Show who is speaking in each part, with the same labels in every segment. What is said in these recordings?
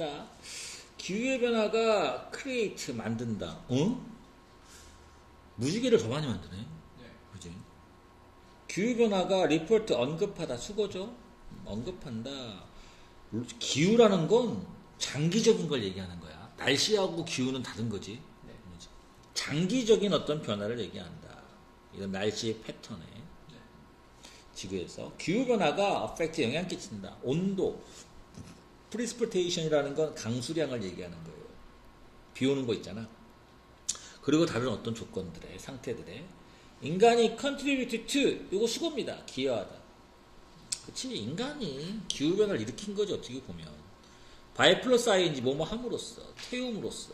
Speaker 1: 친다. 기후의 변화가 크리에이트 만든다. 어? 무지개를 더 많이 만드네.
Speaker 2: 네.
Speaker 1: 그지? 기후 변화가 리포트 언급하다 수거죠. 언급한다. 기후라는 건 장기적인 걸 얘기하는 거야. 날씨하고 기후는 다른 거지.
Speaker 2: 네.
Speaker 1: 장기적인 어떤 변화를 얘기한다. 이런 날씨의 패턴에
Speaker 2: 네.
Speaker 1: 지구에서 기후 변화가 어펙트 영향 끼친다. 온도, 프리스프테이션이라는 건 강수량을 얘기하는 거예요. 비 오는 거 있잖아. 그리고 다른 어떤 조건들의 상태들의 인간이 contribute to 이거 수고입니다. 기여하다. 그치 인간이 기후 변화를 일으킨 거죠. 어떻게 보면 바이 플러스 아이인지 뭐뭐 함으로써 태움으로써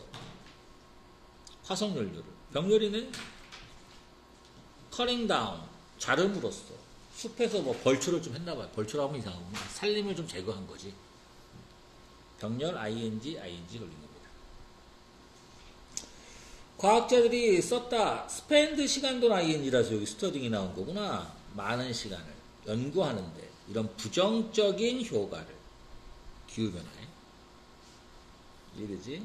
Speaker 1: 화석 연료를 병렬이는 커링 다운 자름으로써 숲에서 뭐 벌초를 좀 했나 봐요. 벌초라면 이상하구나. 살림을 좀 제거한 거지. 병렬 ing ing 걸린 겁니다. 과학자들이 썼다. 스펜드 시간도 ing라서 여기 스터딩이 나온 거구나. 많은 시간을 연구하는데 이런 부정적인 효과를 기후변화에 이해되지?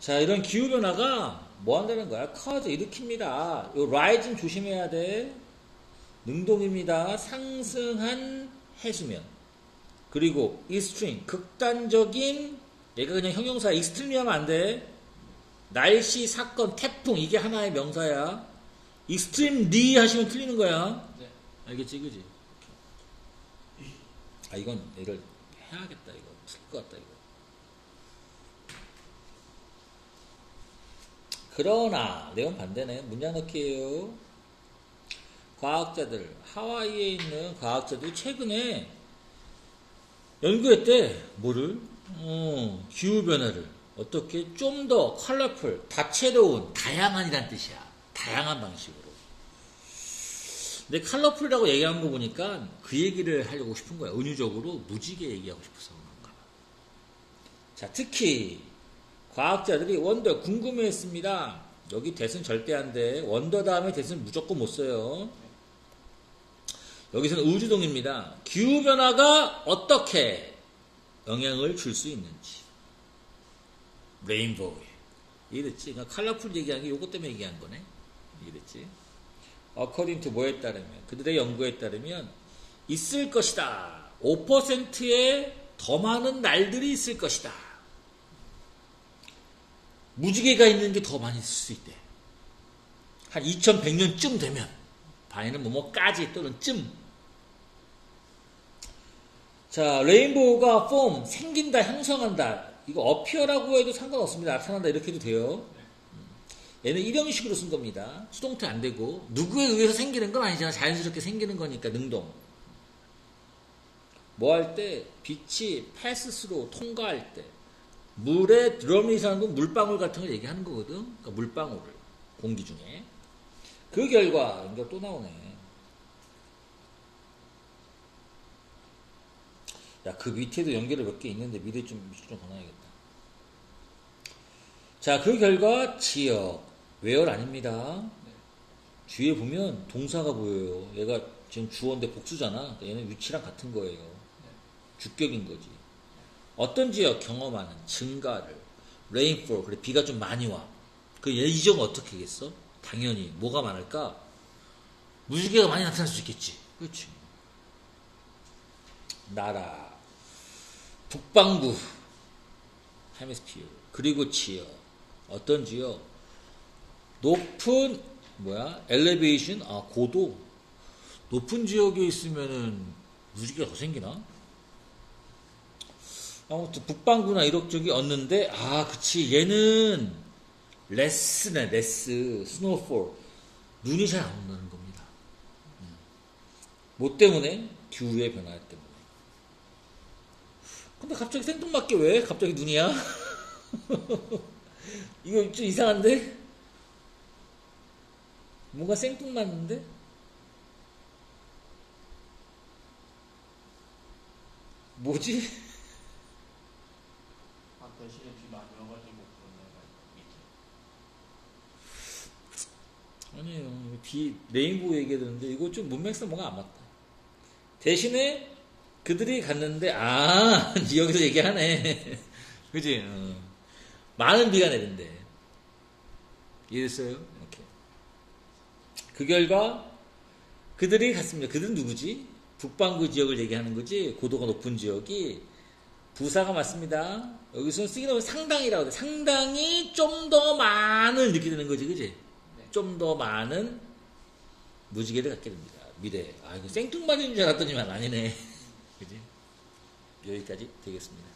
Speaker 1: 자 이런 기후변화가 뭐 한다는 거야? 커져 일으킵니다. 요 라이징 조심해야 돼. 능동입니다. 상승한 해수면 그리고 익스트림 극단적인 얘가 그냥 형용사 익스트림이 하면 안 돼. 날씨, 사건, 태풍 이게 하나의 명사야. 리 하시면 틀리는 거야.
Speaker 2: 네.
Speaker 1: 알겠지, 그지? 아 이건 얘를 해야겠다 이거 틀것 같다 이거. 그러나 내용 반대네. 문장 넣기예요. 과학자들 하와이에 있는 과학자들이 최근에 연구했대. 뭐를? 어, 기후 변화를 어떻게 좀 더 컬러풀, 다채로운, 다양한이란 뜻이야. 다양한 방식으로. 근데 컬러풀이라고 얘기한 거 보니까 그 얘기를 하려고 싶은 거야. 은유적으로 무지개 얘기하고 싶어서 그런가 봐. 자, 특히 과학자들이 원더 궁금해했습니다. 여기 대은 절대 안 돼. 원더 다음에 대은 무조건 못 써요. 여기서는 우주동입니다. 기후변화가 어떻게 영향을 줄 수 있는지. 레인보우에. 이해됐지? 그러니까 컬러풀 얘기한 게 요거 때문에 얘기한 거네. 이해됐지? according to 뭐에 따르면, 그들의 연구에 따르면, 있을 것이다. 5%의 더 많은 날들이 있을 것이다. 무지개가 있는 게 더 많이 있을 수 있대. 한 2100년쯤 되면, 바에는 뭐뭐까지 또는 쯤. 자, 레인보우가 폼, 생긴다, 형성한다. 이거 어피어라고 해도 상관없습니다. 나타난다 이렇게 해도 돼요. 음. 얘는 일형식으로 쓴 겁니다. 수동태 안 되고 누구에 의해서 생기는 건 아니잖아. 자연스럽게 생기는 거니까 능동. 뭐 할 때 빛이 패스스로 통과할 때 물에 드럼이사는 건 물방울 같은 걸 얘기하는 거거든. 그러니까 물방울을 공기 중에 그 결과 이거 또 나오네. 야, 그 밑에도 연결이 몇 개 있는데 미래 좀, 좀 권해야겠다. 자, 그 결과 지역, 웨얼 아닙니다. 뒤에 보면 동사가 보여요. 얘가 지금 주어인데 복수잖아. 그러니까 얘는 위치랑 같은 거예요. 주격인 거지. 어떤 지역 경험하는 증가를 rainfall 그래 비가 좀 많이 와. 그이 지역은 어떻게 하겠어? 당연히 뭐가 많을까? 무지개가 많이 나타날 수 있겠지. 그렇지. 나라 북방부 헤미스피어 그리고 지역 어떤 지역 높은 뭐야 엘리베이션 아 고도 높은 지역에 있으면은 무지개가 더 생기나? 아무튼 북방구나 쪽이 얻는데 아 그치 얘는 레스네 레스 스노우폴 눈이 잘안 온다는 겁니다. 음. 뭐 때문에? 듀의 변화 때문에. 근데 갑자기 생뚱맞게 왜? 갑자기 눈이야? 이거 좀 이상한데? 뭔가 생뚱맞는데? 뭐지?
Speaker 2: 아 대신에 비 많이 와가지고 그러네 밑에.
Speaker 1: 아니에요. 비, 레인보우 얘기했는데 이거 좀 문맥상 뭔가 안 맞다. 대신에 그들이 갔는데 아 여기서 얘기하네. 그지? 어. 많은 비가 내린대. 이해됐어요? 이렇게. 그 결과 그들이 갔습니다. 그들은 누구지? 북반구 지역을 얘기하는 거지. 고도가 높은 지역이 부사가 맞습니다. 여기서 쓰기 나면 상당이라고 돼. 상당히 좀 더 많은 이렇게 되는 거지, 그지?
Speaker 2: 네.
Speaker 1: 좀더 많은 무지개를 갖게 됩니다. 미래. 아, 이거 생뚱맞은 줄 알았더니만 아니네. 여기까지 되겠습니다.